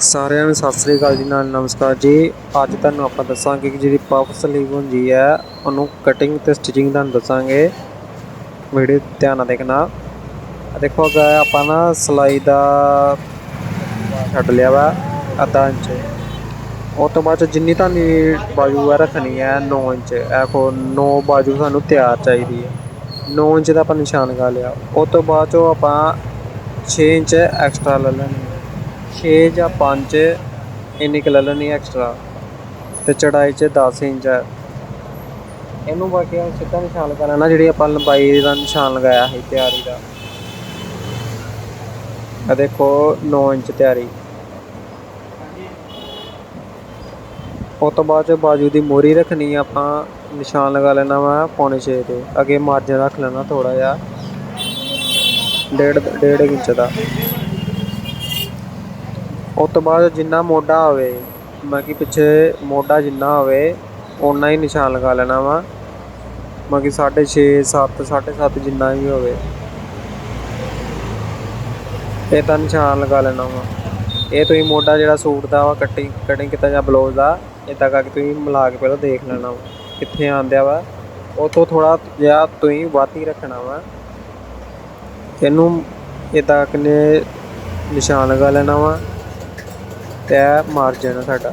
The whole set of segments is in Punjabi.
ਸਾਰਿਆਂ ਨੂੰ ਸਤਿ ਸ੍ਰੀ ਅਕਾਲ ਜੀ, ਨਾਲ ਨਮਸਕਾਰ ਜੀ। ਅੱਜ ਤੁਹਾਨੂੰ ਆਪਾਂ ਦੱਸਾਂਗੇ ਕਿ ਜਿਹੜੀ ਪਫ ਸਲੀਵ ਹੁੰਦੀ ਹੈ, ਉਹਨੂੰ ਕਟਿੰਗ ਤੇ ਸਟਿਚਿੰਗ ਤੁਹਾਨੂੰ ਦੱਸਾਂਗੇ। ਵੀਡੀਓ ਧਿਆਨ ਨਾਲ ਦੇਖਣਾ। ਦੇਖੋ ਅਗਾ ਆਪਾਂ ਨਾ ਸਲਾਈ ਦਾ ਛੱਡ ਲਿਆ ਵਾ ਅੱਧਾ ਇੰਚ। ਉਹ ਤੋਂ ਬਾਅਦ 'ਚ ਜਿੰਨੀ ਤੁਹਾਨੂੰ ਬਾਜੂ ਆ ਰੱਖਣੀ ਹੈ 9 ਇੰਚ। ਇਹ ਕੋ 9 ਬਾਜੂ ਸਾਨੂੰ ਤਿਆਰ ਚਾਹੀਦੀ ਹੈ। 9 ਇੰਚ ਦਾ ਆਪਾਂ ਨਿਸ਼ਾਨ ਲਗਾ ਲਿਆ। ਉਹ ਤੋਂ ਬਾਅਦ 'ਚੋਂ ਆਪਾਂ 6 ਇੰਚ ਐਕਸਟਰਾ ਲੈ ਲੈਣੀ ਹੈ। 6 ਜਾਂ 5 ਇੰਨੀ ਕੁ ਲੈ ਲੈਣੀ ਐਕਸਟਰਾ ਤੇ ਚੜਾਈ 'ਚ 10 ਇੰਚ ਹੈ। ਇਹਨੂੰ ਬਾਕੀ ਆ ਸਿੱਧਾ ਨਿਸ਼ਾਨ ਲਗਾ ਲੈਣਾ ਜਿਹੜੀ ਆਪਾਂ ਲੰਬਾਈ ਦਾ ਨਿਸ਼ਾਨ ਲਗਾਇਆ ਸੀ ਤਿਆਰੀ ਦਾ। ਆ ਦੇਖੋ 9 ਇੰਚ ਤਿਆਰੀ। ਉਸ ਤੋਂ ਬਾਅਦ 'ਚ ਬਾਜੂ ਦੀ ਮੋਰੀ ਰੱਖਣੀ ਆਪਾਂ ਨਿਸ਼ਾਨ ਲਗਾ ਲੈਣਾ ਵਾ ਪੌਣੇ 6 ਤੇ। ਅੱਗੇ ਮਾਰਜਨ ਰੱਖ ਲੈਣਾ ਥੋੜਾ ਜਿਹਾ। ਡੇਢ ਡੇਢ ਇੰਚ ਦਾ। ਉਸ ਤੋਂ ਬਾਅਦ ਜਿੰਨਾ ਮੋਢਾ ਹੋਵੇ, ਬਾਕੀ ਪਿੱਛੇ ਮੋਢਾ ਜਿੰਨਾ ਹੋਵੇ, ਓਨਾ ਹੀ ਨਿਸ਼ਾਨ ਲਗਾ ਲੈਣਾ ਵਾ। ਮਤਲਬ ਬਾਕੀ 6.5 7 7.5 ਜਿੰਨਾ ਵੀ ਹੋਵੇ, ਇਹ ਤਾਂ ਨਿਸ਼ਾਨ ਲਗਾ ਲੈਣਾ ਵਾ। ਇਹ ਤੁਸੀਂ ਮੋਢਾ ਜਿਹੜਾ ਸੂਟ ਦਾ ਵਾ ਕਟਿੰਗ ਕਟਿੰਗ ਕੀਤਾ ਜਾਂ ਬਲੌਜ਼ ਦਾ ਇਦਾਂ ਕਰਕੇ ਤੁਸੀਂ ਮਿਲਾ ਕੇ ਪਹਿਲਾਂ ਦੇਖ ਲੈਣਾ ਵਾ, ਕਿੱਥੇ ਆਂਦਿਆ ਵਾ। ਉਹ ਤੋਂ ਥੋੜਾ ਜਿਹਾ ਤੁਸੀਂ ਵੱਧ ਹੀ ਰੱਖਣਾ ਵਾ। ਇਹਨੂੰ ਇਦਾਂ ਕਿਨੇ ਨਿਸ਼ਾਨ ਲਗਾ ਲੈਣਾ ਵਾ। ਤੇ ਇਹ ਮਾਰਜਨ ਆ ਸਾਡਾ।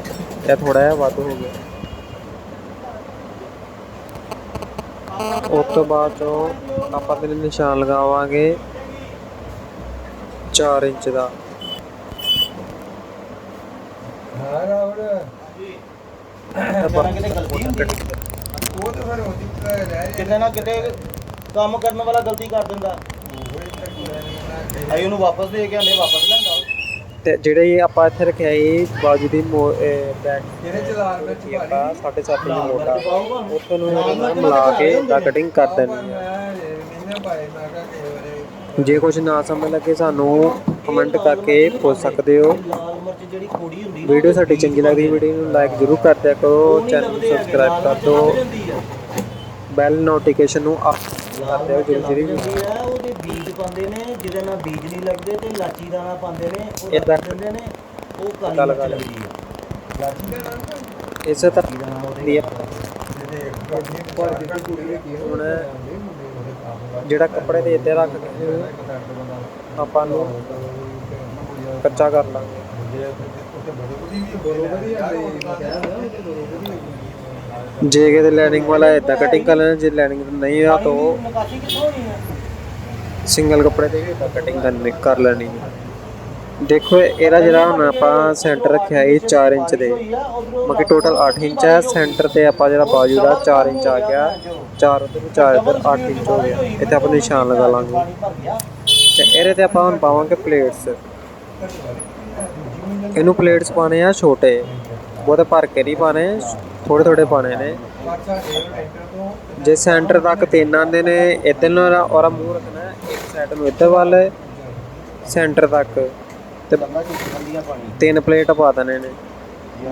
ਇਹ ਥੋੜਾ ਜਿਹਾ ਵੱਧ ਹੋ ਗਿਆ। ਉਸ ਤੋਂ ਬਾਅਦ ਚੋਂ ਆਪਾਂ ਤੇ ਨਿਸ਼ਾਨ ਲਗਾਵਾਂਗੇ 4 ਇੰਚ ਦਾ। ਹਾਂ ਰਾਵੜ ਜਰਾ ਕਿਤੇ ਗਲਤੀ ਹੁੰਦੀ? ਹੈ। ਉਹ ਤਾਂ ਫਿਰ ਉਹਦੀ ਰਹਿ ਰਿਹਾ ਕਿਤੇ ਨਾ ਕਿਤੇ ਕੰਮ ਕਰਨ ਵਾਲਾ ਗਲਤੀ ਕਰ ਦਿੰਦਾ। ਅਸੀਂ ਉਹਨੂੰ ਵਾਪਸ ਦੇ ਕੇ ਆਂਦੇ ਵਾਪਸ ਲੈਂਦਾ ਤੇ ਜਿਹੜੇ ਆਪਾਂ ਇੱਥੇ ਰੱਖਿਆ ਇਹ ਬਾਜੂ ਦੀ ਬੈਕ ਜਿਹੜੇ ਚਲਾਨ ਵਿੱਚ ਆਪਾਂ 7.5 ਇੰਚ ਮੋਟਾ। ਉੱਥੇ ਨੂੰ ਮਿਲਾ ਕੇ ਦਾ ਕਟਿੰਗ ਕਰ ਦੇਣੀ ਹੈ। ਜੇ ਕੁਝ ਨਾ ਸਮਝ ਲੱਗੇ ਸਾਨੂੰ ਕਮੈਂਟ ਕਰਕੇ ਪੁੱਛ ਸਕਦੇ ਹੋ। ਵੀਡੀਓ ਸਾਡੀ ਚੰਗੀ ਲੱਗਦੀ ਵੀਡੀਓ ਨੂੰ ਲਾਈਕ ਜ਼ਰੂਰ ਕਰ ਦਿਆ ਕਰੋ ਚੈਨਲ ਨੂੰ ਸਬਸਕ੍ਰਾਈਬ ਕਰ ਦਿਓ। ਬੈਲ ਨੋਟੀਫਿਕੇਸ਼ਨ ਨੂੰ ਆਫ ਕਰ ਦਿਓ ਜਿਹੜੀ ਜਿਹੜੀ ਪਾਉਂਦੇ ਨੇ ਜਿਹਦੇ ਨਾਲ ਬੀਜ ਨਹੀਂ ਲੱਗਦੇ ਤੇ ਲਾਚੀ ਦਾਣਾ ਪਾਉਂਦੇ ਨੇ ਉਹ ਲੱਗ ਦਿੰਦੇ ਨੇ ਉਹ ਕਾਲੀ ਪਤਾ ਮਿਰਚ ਲਗਾ ਲੱਗਦੀ ਆ ਲਾਚੀ ਦਾ ਨਾਮ ਇਸੇ ਤਰ੍ਹਾਂ ਦਾਣਾ ਉਹਦੇ ਦੀ ਜਿਹਦੇ ਪਰ ਜਿਹੜੀ ਕੁੜੀ ਕੀ ਹੁਣ ਜਿਹੜਾ ਕੱਪੜੇ ਦੇ ਉੱਤੇ ਰੱਖ ਕੇ ਆਪਾਂ ਨੂੰ ਕੱਚਾ ਕਰ ਲਾਂਗੇ ਜੇ ਕਿਤੇ ਲੈਨਿੰਗ ਵਾਲਾ ਇਦਾਂ ਕਟਿੰਗ ਕਰ ਲੈਣਾ ਜੇ ਲੈਨਿੰਗ ਨਹੀਂ ਆ ਤਾਂ ਉਹ ਨਕਾਸ਼ੀ ਕਿੱਥੋਂ ਹੋਣੀ ਆ? ਸਿੰਗਲ ਕੱਪੜੇ ਤੇ ਵੀ ਇਦਾਂ ਕਟਿੰਗ ਕਰਨੀ ਕਰ ਲੈਣੀ ਹੈ। ਦੇਖੋ, ਇਹਦਾ ਜਿਹੜਾ ਹੁਣ ਆਪਾਂ ਸੈਂਟਰ ਰੱਖਿਆ, ਇਹ 4 ਇੰਚ ਦੇ। ਬਾਕੀ ਟੋਟਲ 8 ਇੰਚ ਹੈ। ਸੈਂਟਰ ਤੇ ਆਪਾਂ ਜਿਹੜਾ ਬਾਜੂ ਦਾ 4 ਇੰਚ ਆ ਗਿਆ। 4 ਉਧਰ 4 ਇੱਧਰ 8 ਇੰਚ ਹੋ ਗਿਆ। ਇੱਥੇ ਆਪਾਂ ਨਿਸ਼ਾਨ ਲਗਾ ਲਾਂਗੇ। ਪਾਣੀ ਤੇ ਇਹਦੇ ਤੇ ਆਪਾਂ ਹੁਣ ਪਾਵਾਂਗੇ ਪਲੇਟਸ ਇਹਨੂੰ ਪਲੇਟਸ ਪਾਣੇ ਆ ਛੋਟੇ। ਬਹੁਤੇ ਭਰ ਕੇ ਨਹੀਂ ਪਾਣੇ ਥੋੜੇ ਥੋੜੇ ਪਾਣੇ ਨੇ। ਜੇ ਸੈਂਟਰ ਤੱਕ ਤਿੰਨ ਆਂਦੇ ਨੇ, ਇੱਧਰ ਨੂੰ ਉਹਦਾ- ਮੂੰਹ ਰੱਖਣਾ। ਸਾਈਡ ਨੂੰ ਇੱਧਰ ਵੱਲ ਸੈਂਟਰ ਤੱਕ। ਤੇ ਤਿੰਨ ਪਲੇਟ ਪਾ ਦੇਣੇ ਨੇ।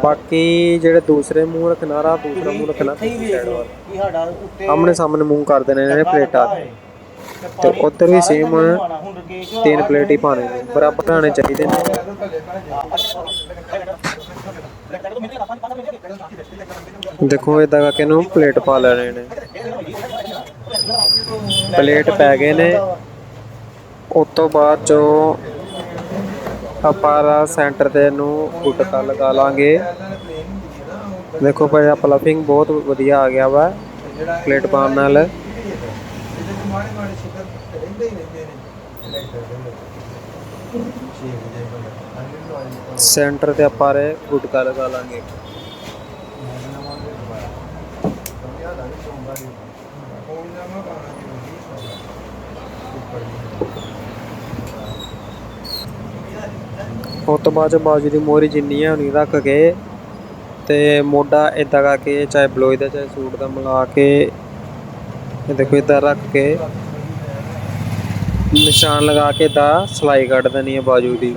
ਬਾਕੀ ਜਿਹੜੇ ਦੂਸਰੇ ਮੂੰਹ ਰੱਖਣਾ ਰਾ ਦੂਸਰਾ ਮੂੰਹ ਰੱਖਣਾ ਸਾਈਡ ਵੇਖ ਵੱਲ। ਕਿ ਸਾਡਾ ਉੱਤੇ ਆਮਣੇ ਸਾਹਮਣੇ ਮੂੰਹ ਕਰ ਦੇਣੇ ਨੇ ਪਲੇਟਾਂ ਤੇ ਉੱਧਰ ਵੀ ਸੇਮ ਤਿੰਨ ਪਲੇਟ ਹੀ ਪਾਣੇ ਨੇ ਬਰਾਬਰ ਬਣਾਉਣੇ ਚਾਹੀਦੇ ਨੇ। ਦੇਖੋ ਇਦਾਂ ਕਰਕੇ ਇਹਨੂੰ ਪਲੇਟ ਪਾ ਲੈਣੇ ਨੇ। ਪਲੇਟ ਪੈ ਗਏ ਨੇ। ਉਸ ਤੋਂ ਬਾਅਦ ਚੋਂ ਆਪਾਂ ਸੈਂਟਰ ਤੇ ਇਹਨੂੰ ਗੁੱਟਕਾ ਲਗਾ ਲਾਂਗੇ। ਦੇਖੋ ਭਾਈ ਪਲਫਿੰਗ ਬਹੁਤ ਵਧੀਆ ਆ ਗਿਆ ਵਾ ਪਲੇਟ ਪਾਉਣ ਨਾਲ। ਸੈਂਟਰ ਤੇ ਆਪਾਂ ਰੇ ਗੁੱਟਕਾ ਲਗਾ ਲਾਂਗੇ। ਉਸ ਤੋਂ ਬਾਅਦ 'ਚ ਬਾਜੂ ਦੀ ਮੋਹਰੀ ਜਿੰਨੀ ਹੈ ਉਨੀ ਰੱਖ ਕੇ ਤੇ ਮੋਢਾ ਇਦਾਂ ਕਰਕੇ ਚਾਹੇ ਬਲੋਜ ਦਾ ਚਾਹੇ ਸੂਟ ਦਾ ਮਿਲਾ ਕੇ ਇਹ ਦੇਖੋ ਇਦਾਂ ਰੱਖ ਕੇ ਨਿਸ਼ਾਨ ਲਗਾ ਕੇ ਦਾ ਸਲਾਈ ਕੱਢ ਦੇਣੀ ਹੈ ਬਾਜੂ ਦੀ।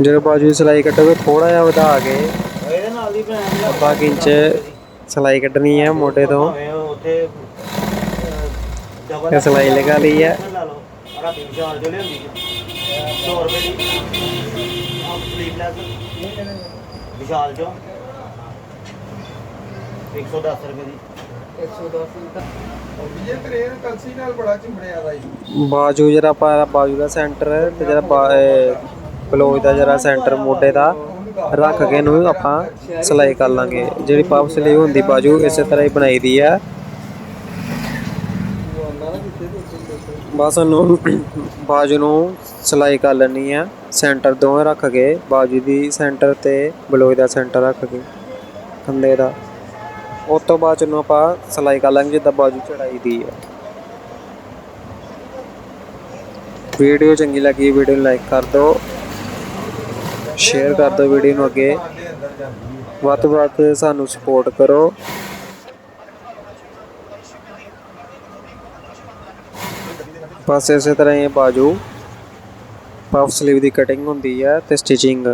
ਜਦੋਂ ਬਾਜੂ ਦੀ ਸਲਾਈ ਕੱਟੋਗੇ ਥੋੜਾ ਜਿਹਾ ਵਧਾ ਕੇ ਇਹਦੇ ਨਾਲ ਦੀ ਭੈਣ ਅੱਧਾ ਕੁ ਇੰਚ ਸਲਾਈ ਕੱਢਣੀ ਹੈ ਮੋਢੇ ਤੋਂ ਉੱਥੇ ਇਹ ਸਿਲਾਈ ਲਗਾ ਲਈ ਹੈ। ਰਾਤੀ ਵਿਸ਼ਾਲ ਜੋ ਲਿਆਂਦੀ 100 ਰੁਪਏ ਦੀ ਆਪ ਵਿਸ਼ਾਲ ਚੋਂ 110 ਰੁਪਏ ਦੀ ਵਿਜੇ ਟ੍ਰੇਨ ਕਲਸੀ ਨਾਲ ਬੜਾ ਚਿੰਬੜਿਆ ਦਾ ਜੀ ਬਾਜੂ ਜਿਹੜਾ ਪਾਇਆ ਬਾਜੂ ਦਾ ਸੈਂਟਰ, ਤੇ ਜਿਹੜਾ ਬਲੋਜ ਦਾ ਜਿਹੜਾ ਸੈਂਟਰ ਮੋਢੇ ਦਾ ਰੱਖ ਕੇ ਇਹਨੂੰ ਆਪਾਂ ਸਿਲਾਈ ਕਰ ਲਾਂਗੇ। ਜਿਹੜੀ ਪਾਪ ਸਲੀਵ ਹੁੰਦੀ ਬਾਜੂ, ਇਸੇ ਤਰ੍ਹਾਂ ਹੀ ਬਣਾਈ ਦੀ ਆ। ਬਸ ਉਹਨੂੰ ਬਾਜੂ ਨੂੰ ਸਿਲਾਈ ਕਰ ਲੈਣੀ ਆ। ਸੈਂਟਰ ਦੋਵੇਂ ਰੱਖ ਕੇ, ਬਾਜੂ ਦੀ ਸੈਂਟਰ ਤੇ ਬਲੋਜ ਦਾ ਸੈਂਟਰ ਰੱਖ ਕੇ ਕੰਦੇ ਦਾ। ਉਸ ਤੋਂ ਬਾਅਦ 'ਚ ਆਪਾਂ ਸਿਲਾਈ ਕਰ ਲਾਂਗੇ, ਜਿੱਦਾਂ ਬਾਜੂ ਚੜਾਈ ਦੀ ਆ। ਵੀਡੀਓ ਚੰਗੀ ਲੱਗੀ, ਵੀਡੀਓ ਨੂੰ ਲਾਈਕ ਕਰ ਦਿਓ। ਸ਼ੇਅਰ ਕਰ ਦਿਓ ਵੀਡੀਓ ਨੂੰ ਅੱਗੇ। ਵੱਧ ਤੋਂ ਵੱਧ ਸਾਨੂੰ ਸਪੋਰਟ ਕਰੋ। ਬਸ ਇਸੇ ਤਰ੍ਹਾਂ ਇਹ ਬਾਜੂ। ਪਫ ਸਲੀਵ ਦੀ ਕਟਿੰਗ ਹੁੰਦੀ ਹੈ ਤੇ ਸਟਿਚਿੰਗ